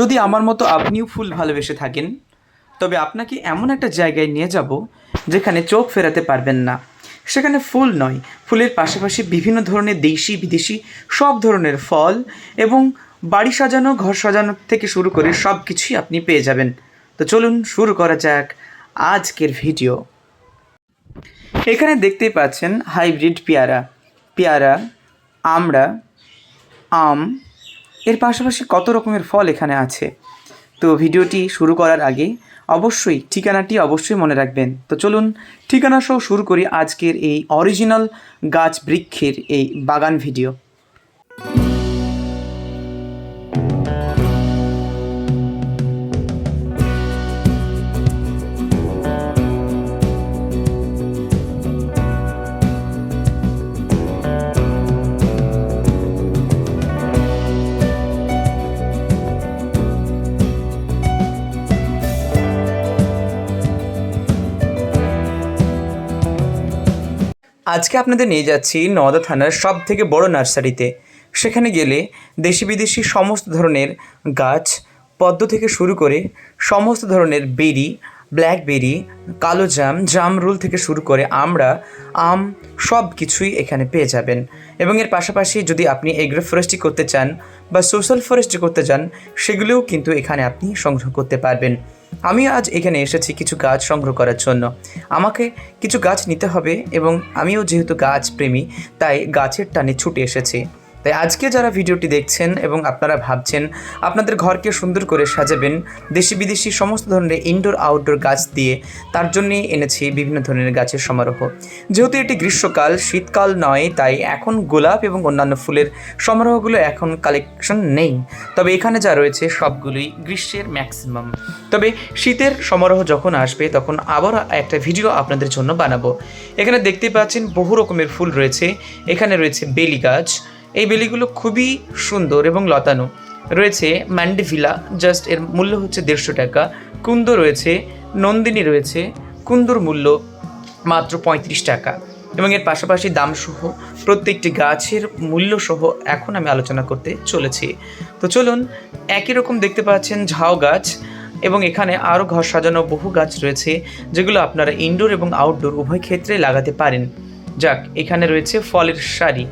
যদি আমার মতো আপনিও ফুল ভালোবেসে থাকেন, তবে আপনাকে এমন একটা জায়গায় নিয়ে যাব যেখানে চোখ ফেরাতে পারবেন না। সেখানে ফুল নয়, ফুলের পাশাপাশি বিভিন্ন ধরনের দেশি, বিদেশি সব ধরনের ফল এবং বাড়ি সাজানো, ঘর সাজানো থেকে শুরু করে সব কিছুই আপনি পেয়ে যাবেন। তো চলুন শুরু করা যাক আজকের ভিডিও। এখানে দেখতেই পাচ্ছেন হাইব্রিড পেয়ারা। পেয়ারা আমড়া আম এর পাশাপাশি কত রকমের ফল এখানে আছে? তো ভিডিওটি শুরু করার আগে অবশ্যই ঠিকানাটি অবশ্যই মনে রাখবেন। তো চলুন ঠিকানা সহ শুরু করি আজকের এই অরিজিনাল গাছ বৃক্ষের এই বাগান ভিডিও আজকে আপনাদের নিয়ে যাচ্ছি নওদা থানার সব থেকে বড় নার্সারিতে। সেখানে গেলে দেশি বিদেশি সমস্ত ধরনের গাছ, পদ্ম থেকে শুরু করে সমস্ত ধরনের বেরি, ব্ল্যাকবেরি, কালো জাম জাম রুল থেকে শুরু করে আমরা, আম সব কিছুই এখানে পেয়ে যাবেন। এবং এর পাশাপাশি যদি আপনি এগ্রো ফরেস্ট্রি করতে চান বা সোশ্যাল ফরেস্ট্রি করতে চান, সেগুলোও কিন্তু এখানে আপনি সংগ্রহ করতে পারবেন। আমি আজ এখানে এসেছি কিছু গাছ সংগ্রহ করার জন্য। আমাকে কিছু গাছ নিতে হবে এবং আমিও যেহেতু গাছ প্রেমী, তাই গাছের টানে ছুটে এসেছি। তাই আজকে যারা ভিডিওটি দেখছেন এবং আপনারা ভাবছেন আপনাদের ঘরকে সুন্দর করে সাজাবেন, দেশি বিদেশি সমস্ত ধরনের ইনডোর আউটডোর গাছ দিয়ে, তার জন্যই এনেছি বিভিন্ন ধরনের গাছের সমারোহ। যেহেতু এটি গ্রীষ্মকাল, শীতকাল নয়, তাই এখন গোলাপ এবং অন্যান্য ফুলের সমারোহগুলো এখন কালেকশন নেই। তবে এখানে যা রয়েছে সবগুলোই গ্রীষ্মের ম্যাক্সিমাম তবে শীতের সমারোহ যখন আসবে, তখন আবার একটা ভিডিও আপনাদের জন্য বানাবো। এখানে দেখতে পাচ্ছেন বহু রকমের ফুল রয়েছে। এখানে রয়েছে বেলি গাছ এই বেলিগুলো খুবই সুন্দর এবং লতানো। রয়েছে ম্যান্ডিভিলা, জাস্ট এর মূল্য হচ্ছে দেড়শো টাকা। কুন্দ রয়েছে, নন্দিনী রয়েছে, কুন্দর মূল্য মাত্র পঁয়ত্রিশ টাকা। এবং এর পাশাপাশি দামসহ প্রত্যেকটি গাছের মূল্যসহ এখন আমি আলোচনা করতে চলেছি। তো চলুন, একই রকম দেখতে পাচ্ছেন ঝাউ গাছ এবং এখানে আরও ঘর সাজানো বহু গাছ রয়েছে, যেগুলো আপনারা ইনডোর এবং আউটডোর উভয় ক্ষেত্রে লাগাতে পারেন। যাক, এখানে রয়েছে ফলের সারি।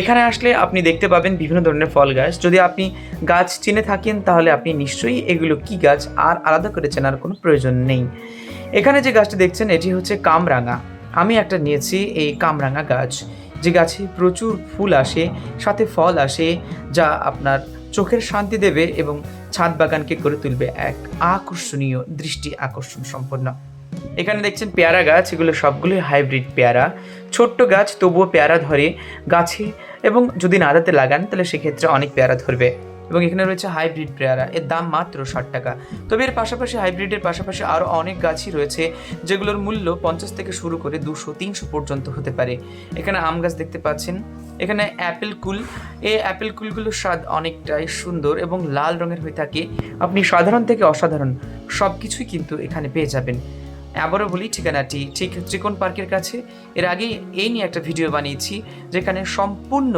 এখানে আসলে আপনি দেখতে পাবেন বিভিন্ন ধরনের ফল গাছ। যদি আপনি গাছ চিনে থাকেন, তাহলে আপনি নিশ্চয়ই এগুলো কি গাছ আর আলাদা করে চেনার কোনো প্রয়োজন নেই। এখানে যে গাছটি দেখছেন, এটি হচ্ছে কামরাঙা। আমি একটা নিয়েছি এই কামরাঙা গাছ। যে গাছে প্রচুর ফুল আসে, সাথে ফল আসে, যা আপনার চোখের শান্তি দেবে এবং ছাদ বাগানকে করে তুলবে। এক আকর্ষণীয় দৃষ্টি আকর্ষণ সম্পন্ন। এখানে দেখছেন পেয়ারা গাছ, এগুলো সবগুলোই হাইব্রিড পেয়ারা। ছোট্ট গাছ, তবুও পেয়ারা ধরে গাছে এবং যদি নাদাতে লাগান, তাহলে সেক্ষেত্রে অনেক পেয়ারা ধরবে। এবং এখানে রয়েছে হাইব্রিড পেয়ারা, এর দাম মাত্র ষাট টাকা। তবে এর পাশাপাশি হাইব্রিডের পাশাপাশি আরও অনেক গাছই রয়েছে, যেগুলোর মূল্য পঞ্চাশ থেকে শুরু করে দুশো, তিনশো পর্যন্ত হতে পারে। এখানে আম গাছ দেখতে পাচ্ছেন। এখানে অ্যাপেল কুল এই অ্যাপেল কুলগুলোর স্বাদ অনেকটাই সুন্দর এবং লাল রঙের হয়ে থাকে। আপনি সাধারণ থেকে অসাধারণ সব কিছুই কিন্তু এখানে পেয়ে যাবেন। আবারও বলি, ঠিকানাটি ঠিক ত্রিকোণ পার্কের কাছে। এর আগে এই নিয়ে একটা ভিডিও বানিয়েছি, যেখানে সম্পূর্ণ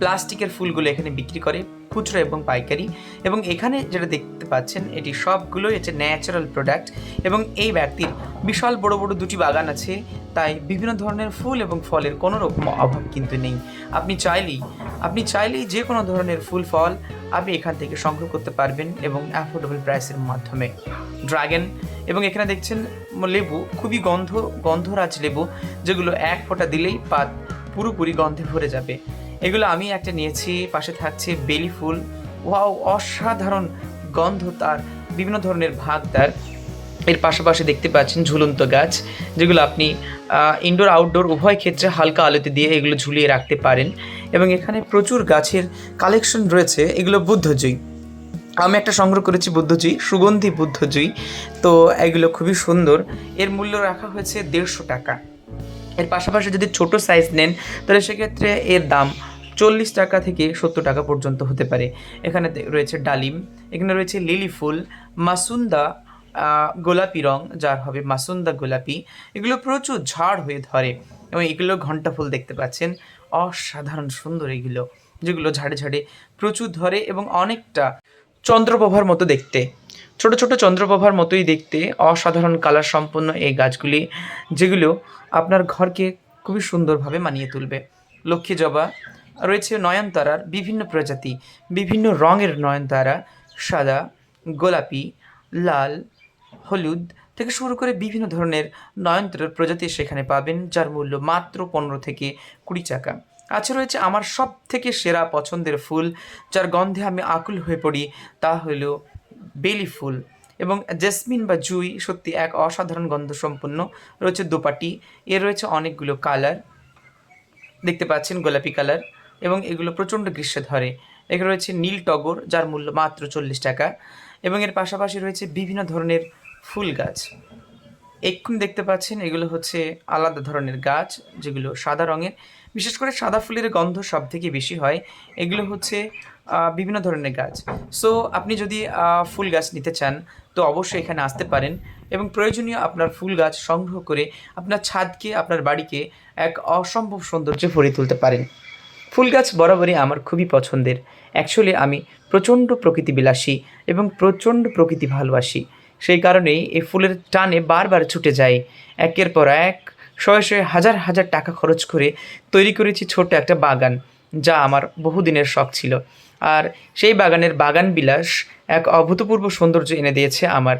প্লাস্টিকের ফুলগুলো এখানে বিক্রি করে খুচরো এবং পাইকারি। এবং এখানে যেটা দেখতে পাচ্ছেন, এটি সবগুলোই হচ্ছে ন্যাচারাল প্রোডাক্ট এবং এই ব্যক্তির বিশাল বড় বড় দুটি বাগান আছে, তাই বিভিন্ন ধরনের ফুল এবং ফলের কোনো রকম অভাব কিন্তু নেই। আপনি চাইলেই আপনি চাইলেই যে কোনো ধরনের ফুল, ফল আপনি এখান থেকে সংগ্রহ করতে পারবেন এবং অ্যাফোর্ডেবল প্রাইসের মাধ্যমে। ড্রাগন এবং এখানে দেখছেন লেবু, খুবই গন্ধ, গন্ধরাজ লেবু, যেগুলো এক ফোঁটা দিলেই পাত পুরোপুরি গন্ধে ভরে যাবে। এগুলো আমি একটা নিয়েছি, পাশে থাকছে বেলি ফুল। ওয়াও, অসাধারণ গন্ধ তার, বিভিন্ন ধরনের ভাগ তার। এর পাশাপাশি দেখতে পাচ্ছেন ঝুলন্ত গাছ, যেগুলো আপনি ইনডোর আউটডোর উভয় ক্ষেত্রে হালকা আলোতে দিয়ে এগুলো ঝুলিয়ে রাখতে পারেন। এবং এখানে প্রচুর গাছের কালেকশন রয়েছে, এগুলো বুদ্ধজয়ী। আমি একটা সংগ্রহ করেছি বুদ্ধজয়ী, সুগন্ধি বুদ্ধজয়ী। তো এগুলো খুবই সুন্দর। এর মূল্য রাখা হয়েছে দেড়শো টাকা। এর পাশাপাশি যদি ছোট সাইজ নেন, তাহলে সেক্ষেত্রে এর দাম চল্লিশ টাকা থেকে সত্তর টাকা পর্যন্ত হতে পারে। এখানে রয়েছে ডালিম, এখানে রয়েছে লিলি ফুল, মাসুন্দা গোলাপি রং, যার হবে মাসুন্দা গোলাপি। এগুলো প্রচুর ঝাড় হয়ে ধরে এবং এগুলো ঘণ্টা ফুল দেখতে পাচ্ছেন। অসাধারণ সুন্দর এগুলো, যেগুলো ঝাড়ে ঝাড়ে প্রচুর ধরে এবং অনেকটা চন্দ্রপ্রভার মতো দেখতে। ছোট ছোট চন্দ্রপ্রভার মতোই দেখতে, অসাধারণ কালার সম্পন্ন এই গাছগুলি, যেগুলো আপনার ঘরকে খুবই সুন্দরভাবে মানিয়ে তুলবে। লক্ষ্মী জবা, রয়েছে নয়নতারার বিভিন্ন প্রজাতি, বিভিন্ন রঙের নয়নতারা, সাদা, গোলাপি, লাল, হলুদ থেকে শুরু করে বিভিন্ন ধরনের নয়নতারার প্রজাতি সেখানে পাবেন, যার মূল্য মাত্র পনেরো থেকে কুড়ি টাকা। আছে রয়েছে আমার সব থেকে সেরা পছন্দের ফুল, যার গন্ধে আমি আকুল হয়ে পড়ি, তা হলো বেলি ফুল। এবং জেসমিন বা জুই সত্যি এক অসাধারণ গন্ধ সম্পন্ন রয়েছে দোপাটি। এর রয়েছে অনেকগুলো কালার, দেখতে পাচ্ছেন গোলাপি কালার, এবং এগুলো প্রচণ্ড গ্রীষ্মে ধরে। এখানে রয়েছে নীল টগর, যার মূল্য মাত্র চল্লিশ টাকা। এবং এর পাশাপাশি রয়েছে বিভিন্ন ধরনের ফুল গাছ। এক্ষুনি দেখতে পাচ্ছেন, এগুলো হচ্ছে আলাদা ধরনের গাছ, যেগুলো সাদা রঙের। বিশেষ করে সাদা ফুলের গন্ধ সব থেকে বেশি হয়। এগুলো হচ্ছে বিভিন্ন ধরনের গাছ। সো, আপনি যদি ফুল গাছ নিতে চান, তো অবশ্যই এখানে আসতে পারেন এবং প্রয়োজনীয় আপনার ফুল গাছ সংগ্রহ করে আপনার ছাদকে, আপনার বাড়িকে এক অসম্ভব সৌন্দর্য ভরে তুলতে পারেন। ফুল গাছ বরাবরই আমার খুবই পছন্দের। অ্যাকচুয়ালি আমি প্রচণ্ড প্রকৃতি বিলাসী এবং প্রচণ্ড প্রকৃতি ভালোবাসি। সেই কারণেই এই ফুলের টানে বারবার ছুটে যাই একের পর এক শয়ে শয়ে হাজার হাজার টাকা খরচ করে তৈরি করেছি ছোট একটা বাগান, যা আমার বহুদিনের শখ ছিল। আর সেই বাগানের বাগান বিলাস এক অভূতপূর্ব সৌন্দর্য এনে দিয়েছে আমার।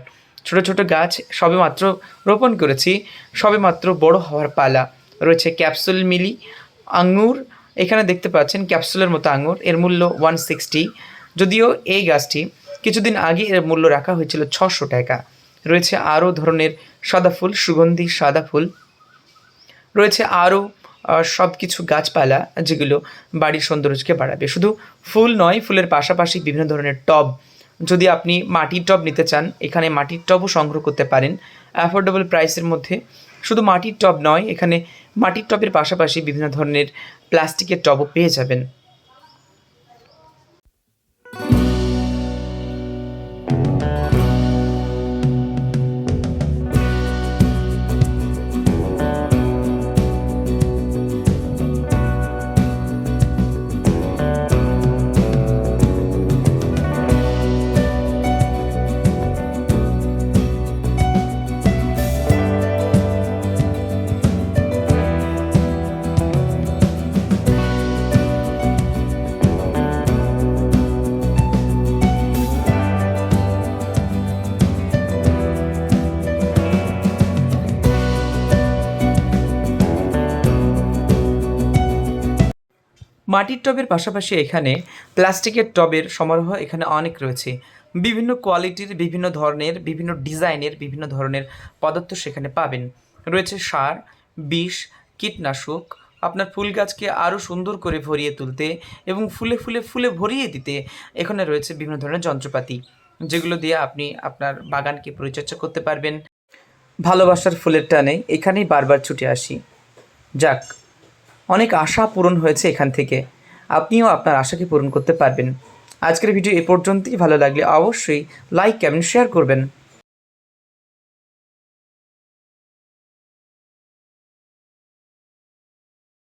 ছোট ছোট গাছ সবেমাত্র রোপণ করেছি, সবেমাত্র বড় হওয়ার পালা। রয়েছে ক্যাপসুল মিলি, আঙুর, এখানে দেখতে পাচ্ছেন ক্যাপসুলের মতো আঙুর, এর মূল্য ওয়ান সিক্সটি যদিও এই গাছটি কিছুদিন আগে এর মূল্য রাখা হয়েছিল ছশো টাকা। রয়েছে আরও ধরনের সাদা ফুল, সুগন্ধি, সাদা ফুল। রয়েছে আরও সব কিছু গাছপালা, যেগুলো বাড়ির সৌন্দর্যকে বাড়াবে। শুধু ফুল নয়, ফুলের পাশাপাশি বিভিন্ন ধরনের টব। যদি আপনি মাটির টব নিতে চান, এখানে মাটির টবও সংগ্রহ করতে পারেন। অ্যাফোর্ডেবল প্রাইসের মধ্যে। শুধু মাটির টব নয়, এখানে মাটির টবের পাশাপাশি বিভিন্ন ধরনের প্লাস্টিকের টবও পেয়ে যাবেন। মাটির টবের পাশাপাশি এখানে প্লাস্টিকের টবের সমারোহ এখানে অনেক রয়েছে। বিভিন্ন কোয়ালিটির বিভিন্ন ধরনের, বিভিন্ন ডিজাইনের বিভিন্ন ধরনের পদার্থ সেখানে পাবেন। রয়েছে সার, বিষ, কীটনাশক, আপনার ফুল গাছকে আরও সুন্দর করে ভরিয়ে তুলতে এবং ফুলে ফুলে ফুলে ভরিয়ে দিতে এখানে রয়েছে বিভিন্ন ধরনের যন্ত্রপাতি, যেগুলো দিয়ে আপনি আপনার বাগানকে পরিচর্যা করতে পারবেন। ভালোবাসার ফুলের টানে এখানেই বারবার ছুটে আসি। যাক অনেক আশা পূরণ হয়েছে এখান থেকে। আপনিও আপনার আশাকে পূরণ করতে পারবেন। আজকের ভিডিও এ পর্যন্তই। ভালো লাগলে অবশ্যই লাইক কমেন্ট শেয়ার করবেন।